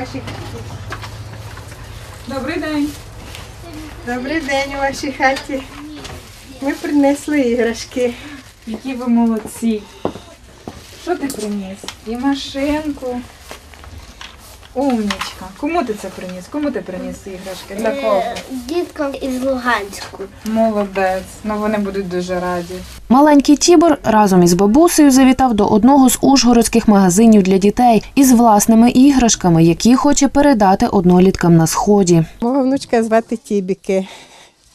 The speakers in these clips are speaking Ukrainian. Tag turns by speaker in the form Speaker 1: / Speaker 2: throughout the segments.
Speaker 1: вашій хаті.
Speaker 2: Добрий день.
Speaker 1: Добрий день у вашій хаті. Ми принесли іграшки.
Speaker 2: Які ви молодці. Що ти приніс? І машинку. Умнічка. Кому ти це приніс? Кому ти приніс іграшки? Для кого?
Speaker 3: Діткам із Луганську.
Speaker 2: Молодець. Ну вони будуть дуже раді.
Speaker 4: Маленький Тібор разом із бабусею завітав до одного з ужгородських магазинів для дітей із власними іграшками, які хоче передати одноліткам на сході.
Speaker 1: Мого внучка звати Тібіки.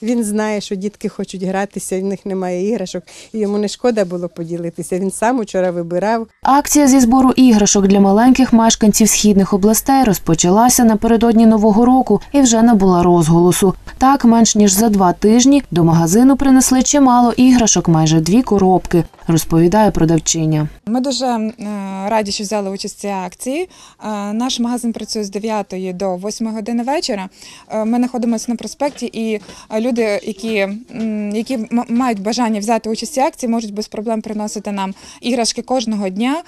Speaker 1: Він знає, що дітки хочуть гратися, в них немає іграшок, і йому не шкода було поділитися. Він сам учора вибирав.
Speaker 4: Акція зі збору іграшок для маленьких мешканців східних областей розпочалася напередодні нового року і вже набула розголосу. Так, менш ніж за два тижні до магазину принесли чимало іграшок, майже дві коробки, розповідає продавчиня.
Speaker 2: Ми дуже е, раді, що взяли участь в цій акції. Е, Наш магазин працює з 9 до 8 години вечора. Е, Ми знаходимося на проспекті, і люди, які, які мають бажання взяти участь в цій акції, можуть без проблем приносити нам іграшки кожного дня.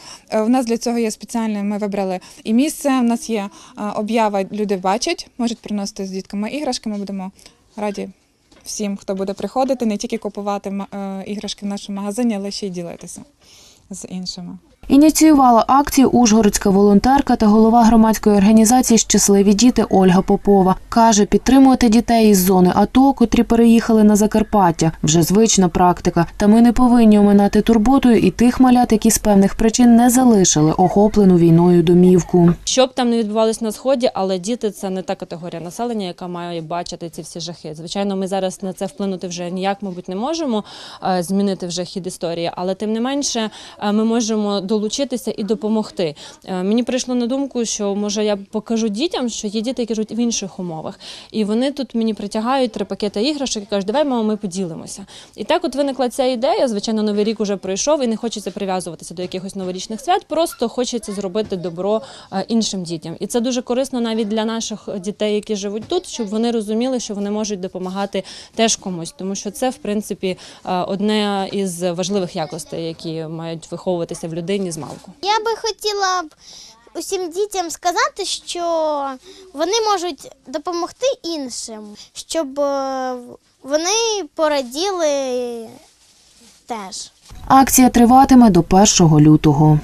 Speaker 2: У нас для цього є спеціальне. Ми вибрали і місце. У нас є об'ява. Люди бачать, можуть приносити з дітками іграшки. Ми будемо раді. Всім, хто буде приходити, не тільки купувати е, іграшки в нашому магазині, але ще й ділитися з іншими.
Speaker 4: Ініціювала акцію ужгородська волонтерка та голова громадської організації Щасливі діти Ольга Попова. Каже, підтримувати дітей із зони АТО, котрі переїхали на Закарпаття, вже звична практика. Та ми не повинні оминати турботою і тих малят, які з певних причин не залишили охоплену війною домівку.
Speaker 5: Що б там не відбувалось на сході, але діти це не та категорія населення, яка має бачити ці всі жахи. Звичайно, ми зараз на це вплинути вже ніяк, мабуть, не можемо е, змінити вже хід історії, але тим не менше е, ми можемо долучитися і допомогти. Е, Мені прийшло на думку, що може я покажу дітям, що є діти, які живуть в інших умовах, і вони тут мені притягають три пакети іграшок і кажуть, давай мамо, ми поділимося. І так, от виникла ця ідея. Звичайно, новий рік уже пройшов, і не хочеться прив'язуватися до якихось новорічних свят. Просто хочеться зробити добро е, іншим дітям. І це дуже корисно навіть для наших дітей, які живуть тут, щоб вони розуміли, що вони можуть допомагати теж комусь, тому що це, в принципі, е, одне із важливих якостей, які мають виховуватися в людині з малку.
Speaker 3: Я би хотіла б усім дітям сказати, що вони можуть допомогти іншим, щоб е, вони пораділи теж.
Speaker 4: Акція триватиме до 1 лютого.